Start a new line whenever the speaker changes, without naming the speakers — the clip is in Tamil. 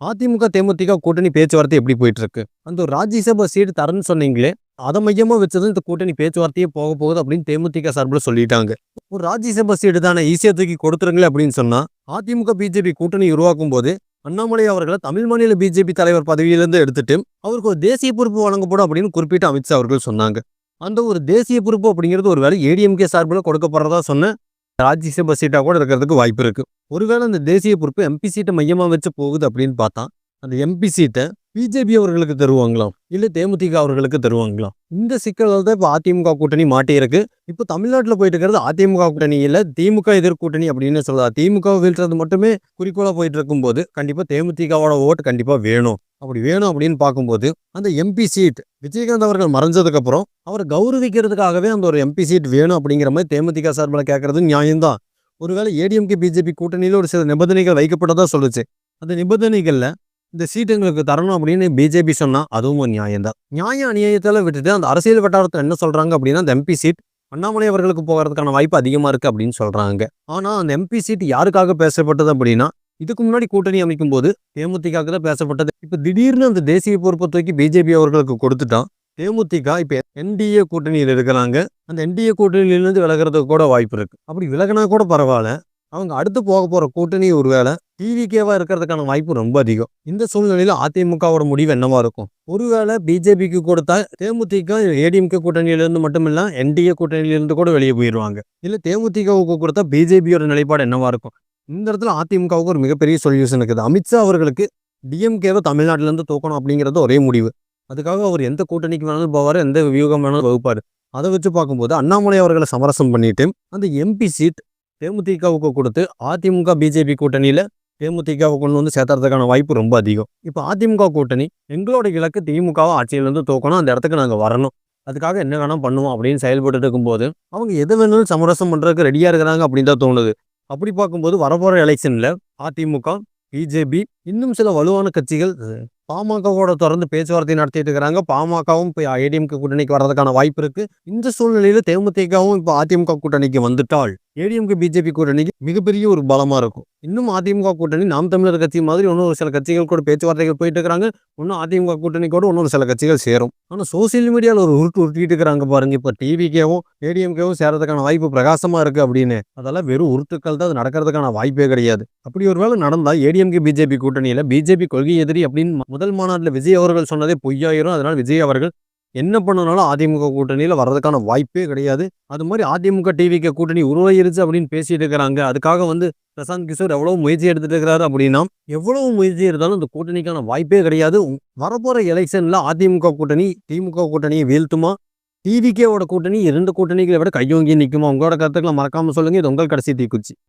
அதிமுக தேமுதிக கூட்டணி பேச்சுவார்த்தை எப்படி போயிட்டு இருக்கு அந்த ஒரு ராஜ்யசபா சீட் தரேன்னு சொன்னீங்களே அதை மையமா வச்சதும் இந்த கூட்டணி பேச்சுவார்த்தையே போக போகுது அப்படின்னு தேமுதிக சார்பில் சொல்லிட்டாங்க. ஒரு ராஜ்யசபா சீட்டு தானே ஈஸியா தூக்கி கொடுத்துருங்களே அப்படின்னு சொன்னா அதிமுக பிஜேபி கூட்டணி உருவாக்கும் போது அண்ணாமலை அவர்களை தமிழ் மாநில பிஜேபி தலைவர் பதவியிலிருந்து எடுத்துட்டு அவருக்கு ஒரு தேசிய பொறுப்பு வழங்கப்படும் அப்படின்னு குறிப்பிட்டு அமித்ஷா அவர்கள் சொன்னாங்க. அந்த ஒரு தேசிய பொறுப்பு அப்படிங்கிறது ஒரு வேலை ஏடிஎம்கே சார்பில் கொடுக்கப்படுறதா சொன்ன ராஜ்யசபா சீட்டாக கூட இருக்கிறதுக்கு வாய்ப்பு இருக்குது ஒருவேளை அந்த தேசிய பொறுப்பு எம்பி சீட்டை மையமாக வச்சு போகுது அப்படின்னு பார்த்தா அந்த எம்பி சீட்டை பிஜேபி அவர்களுக்கு தருவாங்களாம். இல்லை தேமுதிக அவர்களுக்கு தருவாங்களாம். இந்த சிக்கல்கள் தான் இப்போ அதிமுக கூட்டணி மாட்டியிருக்கு. இப்போ தமிழ்நாட்டில் போயிட்டு இருக்கிறது அதிமுக கூட்டணி இல்லை திமுக எதிர்கூட்டணி அப்படின்னு சொல்லலாம். திமுக வீழ்றது மட்டுமே குறிக்கோளாக போயிட்டு இருக்கும்போது கண்டிப்பாக தேமுதிகவோட ஓட்டு கண்டிப்பாக வேணும். அப்படி வேணும் அப்படின்னு பார்க்கும்போது அந்த எம்பி சீட் விஜயகாந்த் அவர்கள் மறைஞ்சதுக்கப்புறம் அவரை கௌரவிக்கிறதுக்காகவே அந்த ஒரு எம்பி சீட் வேணும் அப்படிங்கிற மாதிரி தேமுதிக சார்பில் கேட்கறது நியாயம்தான். ஒருவேளை ஏடிஎம்கே பிஜேபி கூட்டணியில் ஒரு சில நிபந்தனைகள் வைக்கப்பட்டதாக சொல்லுச்சு. அந்த நிபந்தனைகளில் இந்த சீட்டு எங்களுக்கு தரணும் அப்படின்னு பிஜேபி சொன்னால் அதுவும் ஒரு நியாயம்தான். நியாய அநியாயத்தில் விட்டுட்டு அந்த அரசியல் வட்டாரத்தில் என்ன சொல்கிறாங்க அப்படின்னா அந்த எம்பி சீட் அண்ணாமலை அவர்களுக்கு போகிறதுக்கான வாய்ப்பு அதிகமாக இருக்குது அப்படின்னு சொல்கிறாங்க ஆனால் அந்த எம்பி சீட் யாருக்காக பேசப்பட்டது அப்படின்னா இதுக்கு முன்னாடி கூட்டணி அமைக்கும் போது தேமுதிகாவுக்கு தான் பேசப்பட்டது. இப்போ திடீர்னு அந்த தேசிய பொறுப்பை தூக்கி பிஜேபி அவர்களுக்கு கொடுத்துட்டான் தேமுதிக இப்போ என்டிஏ கூட்டணியில் இருக்கிறாங்க. அந்த என்டிஏ கூட்டணியிலிருந்து விலகிறதுக்கு கூட வாய்ப்பு இருக்குது அப்படி விலகினா கூட பரவாயில்ல. அவங்க அடுத்து போக போகிற கூட்டணி ஒருவேளை டிவிகேவா இருக்கிறதுக்கான வாய்ப்பு ரொம்ப அதிகம். இந்த சூழ்நிலையில அதிமுகவோட முடிவு என்னவா இருக்கும்? ஒருவேளை பிஜேபிக்கு கொடுத்தா தேமுதிக ஏடிஎம்கே கூட்டணியிலிருந்து மட்டுமில்ல என்டிஏ கூட்டணியிலிருந்து கூட வெளியே போயிடுவாங்க இல்லை தேமுதிகவுக்கு கொடுத்தா பிஜேபியோட நிலைப்பாடு என்னவா இருக்கும்? இந்த இடத்துல அதிமுகவுக்கு ஒரு மிகப்பெரிய சொல்யூஷன் இருக்குது. அமித்ஷா அவர்களுக்கு டிஎம்கேவை தமிழ்நாட்டிலேருந்து தூக்கணும் அப்படிங்கிறது ஒரே முடிவு. அதுக்காக அவர் எந்த கூட்டணிக்கு வேணாலும் போவார் எந்த வியூகம் வேணாலும் வகுப்பார். அதை வச்சு பார்க்கும்போது அண்ணாமலை அவர்களை சமரசம் பண்ணிட்டு அந்த எம்பி சீட் தேமுதிகவுக்கு கொடுத்து அதிமுக பிஜேபி கூட்டணியில் தேமுதிகவை கொண்டு வந்து சேர்த்துறதுக்கான வாய்ப்பு ரொம்ப அதிகம். இப்போ அதிமுக கூட்டணி எங்களோட இலக்கு திமுகவை ஆட்சியிலேருந்து தூக்கணும். அந்த இடத்துக்கு நாங்கள் வரணும். அதுக்காக என்ன வேணால் பண்ணுவோம் அப்படின்னு செயல்பட்டு இருக்கும்போது அவங்க எது வேணாலும் சமரசம் பண்ணுறதுக்கு ரெடியாக இருக்கிறாங்க அப்படின்னு தான் தோணுது. அப்படி பார்க்கும்போது வரப்போகிற எலெக்ஷனில் அதிமுக பிஜேபி இன்னும் சில வலுவான கட்சிகள் பாமகவோட தொடர்ந்து பேச்சுவார்த்தை நடத்திட்டு இருக்கிறாங்க. பாமகவும் இப்போ ஏடிஎம்கே கூட்டணிக்கு வர்றதுக்கான வாய்ப்பு இருக்கு. இந்த சூழ்நிலையில தேமுதிகவும் இப்போ அதிமுக கூட்டணிக்கு வந்துட்டால் ஏடிஎம்கே பிஜேபி கூட்டணிக்கு மிகப்பெரிய ஒரு பலமா இருக்கும். இன்னும் அதிமுக கூட்டணி நாம் தமிழர் கட்சி மாதிரி இன்னும் ஒரு சில கட்சிகள் கூட பேச்சுவார்த்தைகள் போயிட்டு இருக்கிறாங்க. இன்னும் அதிமுக கூட்டணி கூட இன்னொரு சில கட்சிகள் சேரும். ஆனால் சோசியல் மீடியாவில் ஒரு உருட்டு உருட்டிட்டு இருக்கிறாங்க பாருங்க. இப்போ டிவிக்கேவும் ஏடிஎம்கேவும் சேரதுக்கான வாய்ப்பு பிரகாசமா இருக்கு அப்படின்னு. அதெல்லாம் வெறும் உருட்டுக்கள் தான். அது நடக்கிறதுக்கான வாய்ப்பே கிடையாது. அப்படி ஒரு வேளை நடந்தா ஏடிஎம்கே பிஜேபி கூட்டணியில பிஜேபி கொள்கை எதிரி அப்படின்னு முதல் மாநாட்டில் விஜய் அவர்கள் சொன்னதே பொய்யாயிரும். அதனால் விஜய் அவர்கள் என்ன பண்ணனாலும் அதிமுக கூட்டணியில் வர்றதுக்கான வாய்ப்பே கிடையாது. அது மாதிரி அதிமுக டிவிக்கு கூட்டணி உருவாயிருச்சு அப்படின்னு பேசிட்டு இருக்கிறாங்க. அதுக்காக வந்து பிரசாந்த் கிஷோர் எவ்வளவு முயற்சி எடுத்துட்டு இருக்கிறாரு அப்படின்னா எவ்வளவு முயற்சி இருந்தாலும் அந்த கூட்டணிக்கான வாய்ப்பே கிடையாது. வரப்போற எலெக்ஷன்ல அதிமுக கூட்டணி திமுக கூட்டணியை வீழ்த்துமா? டிவிகேவோட கூட்டணி இரண்டு கூட்டணிகளை விட கையோங்கி நிற்குமா உங்களோட கருத்துக்களை மறக்காம சொல்லுங்க. இது உங்கள் கடைசி தீக்குச்சி.